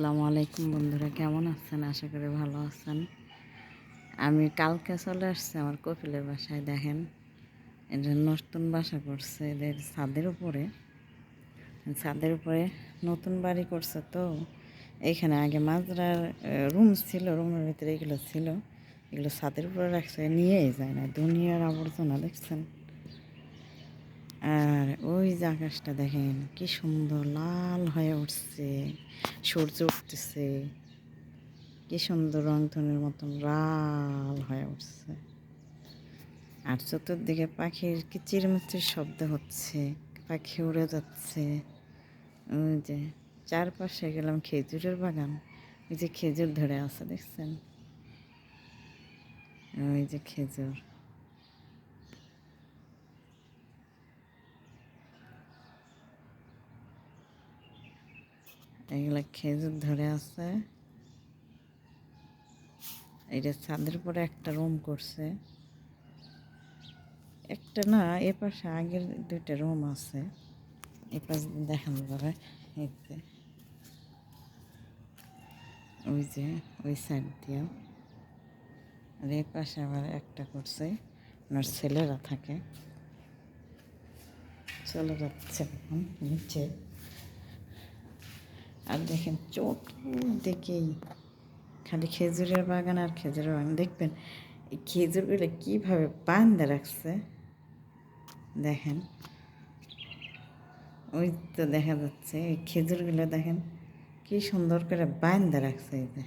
আসসালামু আলাইকুম বন্ধুরা, কেমন আছেন? আশা করি ভালো আছেন। আমি কালকে চলে আসছি আমার কপিলের বাসায়, দেখেন। এটা নতুন বাসা করছে এদের ছাদের উপরে। ছাদের উপরে নতুন বাড়ি করছে তো। এখানে আগে মাজরার রুম ছিল, রুমের ভিতরে এগুলো ছিল। এগুলো ছাদের উপরে রাখছে, নিয়েই যায় না, দুনিয়ার আবর্জনা, দেখছেন? আর ওই যে আকাশটা দেখেন, কি সুন্দর লাল হয়ে উঠছে, সূর্য উঠতেছে। কি সুন্দর রংধনের মতন লাল হয়ে উঠছে। আর চতুর্দিকে পাখির কিচিরমিচির শব্দ হচ্ছে, পাখি উড়ে যাচ্ছে। ওই যে চারপাশে গেলাম খেজুরের বাগান, ওই যে খেজুর ধরে আছে, দেখছেন? ওই যে খেজুর। এগুলা খেজুর ধরে আছে। এটা ছাদের পরে একটা রুম করছে। একটা না এ পাশে আগের দুইটা রুম আছে। এ পাশে দেখানো যাবে। যে, ওই যে, ওই সাইড দিয়ে। আর এই পাশে আবার একটা করছে। ওনার ছেলেরা থাকে। চলে যাচ্ছে এখন নিচে। আর দেখেন চতুর্দিকেই খালি খেজুরের বাগান আর খেজুরের বাগান। দেখবেন, এই খেজুরগুলো কীভাবে বান্ধে রাখছে। দেখেন, ওই তো দেখা যাচ্ছে, এই খেজুরগুলো দেখেন কি সুন্দর করে বান্ধে রাখছে যে।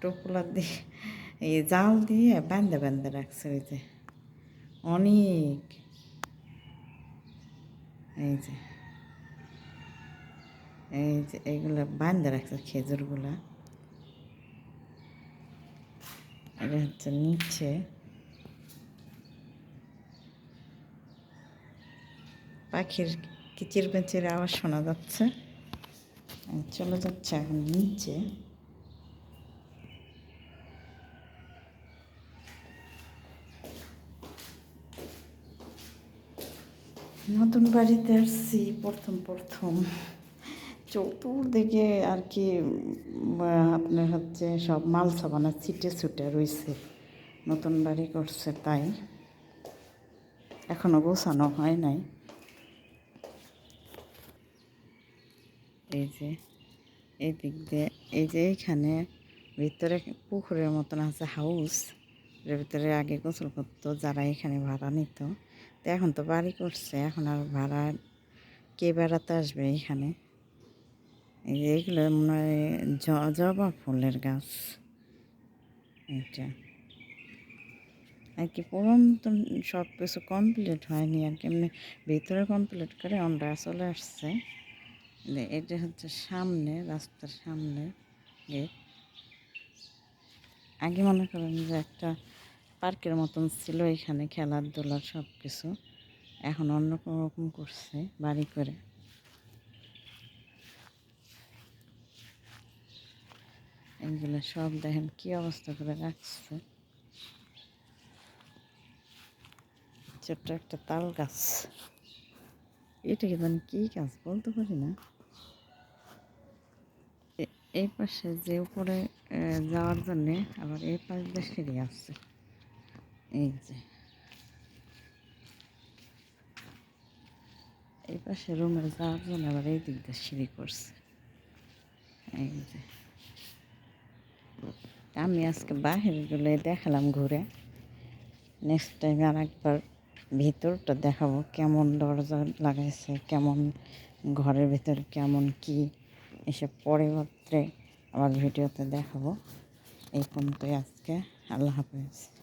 টোপলা দিয়ে, এই জাল দিয়ে বান্ধে বান্ধে রাখছে ওই যে। অনেক। এই যে। এই যে এইগুলো বান্ধে রাখছে খেজুরগুলা। এটা হচ্ছে নিচে। পাখির কিচির পেঁচির আওয়াজ শোনা যাচ্ছে। চলে যাচ্ছে এখন নিচে। নতুন বাড়িতে আসছি প্রথম প্রথম। চতুর্দিকে আর কি আপনার হচ্ছে সব মাল সাবানা ছিটে ছুটে রয়েছে নতুন বাড়ি করছে তাই। এখনও গোছানো হয় নাই। এই যে এই দিক দিয়ে, এই যে এইখানে ভিতরে পুকুরের মতন আছে হাউস। এর ভিতরে আগে গোসল করতো, যারা এখানে ভাড়া নিত। তো এখন তো বাড়ি করছে, এখন আর ভাড়া কে বেড়াতে আসবে এখানে? এইগুলো মনে হয় জবা ফুলের গাছ। এটা আর কি পুরো মতন সব কিছু কমপ্লিট হয়নি, আর কি এমনি ভিতরে কমপ্লিট করে আমরা চলে আসছে। এটা হচ্ছে সামনে, রাস্তার সামনে গেট। আগে মনে করেন যে একটা পার্কের মতন ছিল এখানে খেলার দোলার সব কিছু এখন অন্য রকম করছে বাড়ি করে। এগুলো সব দেখেন কি অবস্থা করে রাখছে। ছোট্ট একটা তাল গাছ। এটা কি জানি কি গাছ বলতে পারি না। এই পাশে যে উপরে যাওয়ার জন্যে আবার এই পাশ দিয়ে সিঁড়ি আসছে। এই যে। এই পাশে রুমে যাওয়ার জন্য আবার এই দিক দিয়ে সিঁড়ি করছে। এই যে। আমি আজকে বাহিরগুলো দেখালাম ঘুরে। নেক্সট টাইম আর একবার ভিতরটা দেখাবো কেমন দরজা লাগাইছে, কেমন ঘরের ভিতর কেমন কি, এসব পরিবর্তে আবার ভিডিওতে দেখাবো। এই পর্যন্তই আজকে, আল্লাহ হাফেজ।